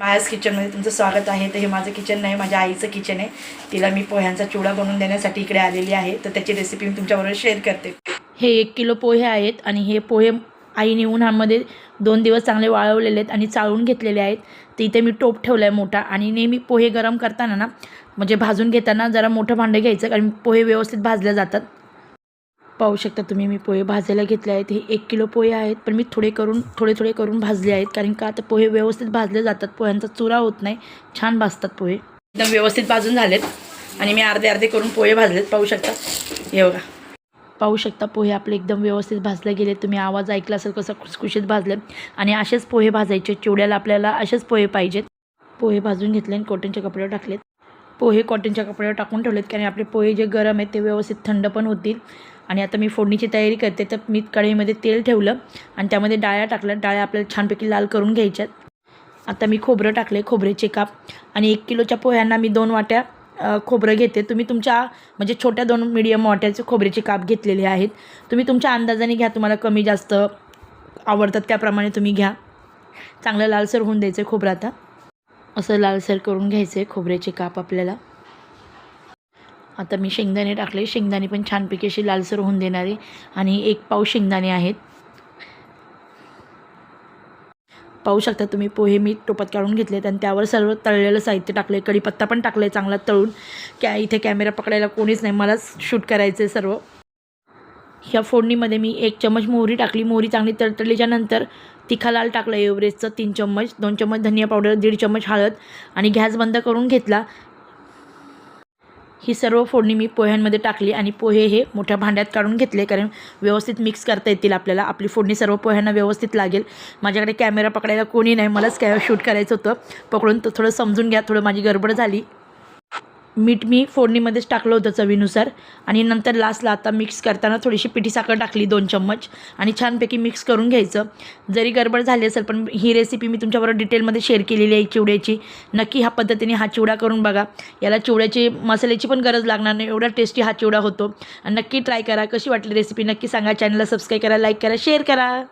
मायास किचनमध्ये तुमचं स्वागत आहे. तर हे माझं किचन नाही माझ्या आईचं किचन आहे. तिला मी पोह्यांचा चिवडा बनवून देण्यासाठी इकडे आलेली आहे. तर त्याची रेसिपी मी तुमच्याबरोबर शेअर करते. हे एक किलो पोहे आहेत आणि हे पोहे आईने उन्हामध्ये दोन दिवस चांगले वाळवलेले आहेत आणि चाळून घेतलेले आहेत. तर इथे मी टोप ठेवला आहे मोठा आणि नेहमी पोहे गरम करताना ना म्हणजे भाजून घेताना जरा मोठं भांडं घ्यायचं कारण पोहे व्यवस्थित भाजले जातात. पाहू शकता तुम्ही मी पोहे भाजायला घेतले आहेत. हे एक किलो पोहे आहेत पण मी थोडे करून थोडे थोडे करून भाजले आहेत. कारण का आता पोहे व्यवस्थित भाजले जातात. पोह्यांचा चुरा होत नाही. छान भाजतात पोहे. एकदम व्यवस्थित भाजून झालेत. आणि मी अर्धे अर्धे करून पोहे भाजलेत. पाहू शकता. हे बघा. पाहू शकता पोहे आपले एकदम व्यवस्थित भाजले गेले. तुम्ही आवाज ऐकला असेल कसं खुसखुशीत भाजले. आणि असेच पोहे भाजायचे. चिवड्याला आपल्याला असेच पोहे पाहिजेत. पोहे भाजून घेतले आणि कॉटनच्या कपड्यावर टाकलेत. पोहे कॉटनच्या कपड्यावर टाकून ठेवलेत. कारण आपले पोहे जे गरम आहेत ते व्यवस्थित थंड पण होतील. आणि आता मी फोडणीची तयारी करते तर मी कढईमध्ये तेल ठेवलं आणि त्यामध्ये डाळ्या टाकल्या. डाळ्या आपल्याला छानपैकी लाल करून घ्यायच्यात. आता मी खोबरं टाकले खोबऱ्याचे काप. आणि एक किलोच्या पोह्यांना मी दोन वाट्या खोबरं घेते. तुम्ही तुमच्या म्हणजे छोट्या दोन मिडियम वाट्याचे खोबऱ्याचे काप घेतलेले आहेत. तुम्ही तुमच्या अंदाजाने घ्या तुम्हाला कमी जास्त आवडतात त्याप्रमाणे तुम्ही घ्या. चांगलं लालसर होऊन द्यायचं आहे खोबरं आता. असं लालसर करून घ्यायचं आहे खोबऱ्याचे काप आपल्याला. आता मी शेंगदाणे टाकले. शेंगदाणे पण छानपैकी अशी लालसर होऊन देणारे आणि एक पाव शेंगदाणे आहेत. पाहू शकता तुम्ही पोहे मी टोपात काढून घेतलेत आणि त्यावर सर्व तळलेलं साहित्य टाकले कढीपत्ता पण टाकले चांगला तळून. कॅ इथे कॅमेरा पकडायला कोणीच नाही. मलाच शूट करायचं आहे सर्व. ह्या फोडणीमध्ये मी एक चम्मच मोहरी टाकली. मोहरी चांगली तळतळलीच्या नंतर तिखा लाल टाकलं. एव्हरेजचं तीन चम्मच दोन चम्मच धनिया पावडर दीड चम्मच हळद आणि गॅस बंद करून घेतला. ही सर्व फोडणी मी पोह्यांमध्ये टाकली आणि पोहे हे मोठ्या भांड्यात काढून घेतले कारण व्यवस्थित मिक्स करता येतील आपल्याला. आपली फोडणी सर्व पोह्यांना व्यवस्थित लागेल. माझ्याकडे कॅमेरा पकडायला कोणी नाही मलाच कॅ शूट करायचं होतं. पकडून तर थोडं समजून घ्या थोडं माझी गडबड झाली. मीठ मी फोडणीमध्येच टाकलं होतं चवीनुसार. आणि नंतर लास्टला आता मिक्स करताना थोडीशी पिठी साखर टाकली दोन चम्मच. आणि छानपैकी मिक्स करून घ्यायचं. जरी गडबड झाली असेल पण ही रेसिपी मी तुमच्याबरोबर डिटेलमध्ये शेअर केलेली आहे चिवड्याची. नक्की ह्या पद्धतीने हा चिवडा करून बघा. याला चिवड्याची मसाल्याची पण गरज लागणार नाही. एवढा टेस्टी हा चिवडा होतो. आणि नक्की ट्राय करा. कशी वाटली रेसिपी नक्की सांगा. चॅनलला सबस्क्राईब करा लाईक करा शेअर करा.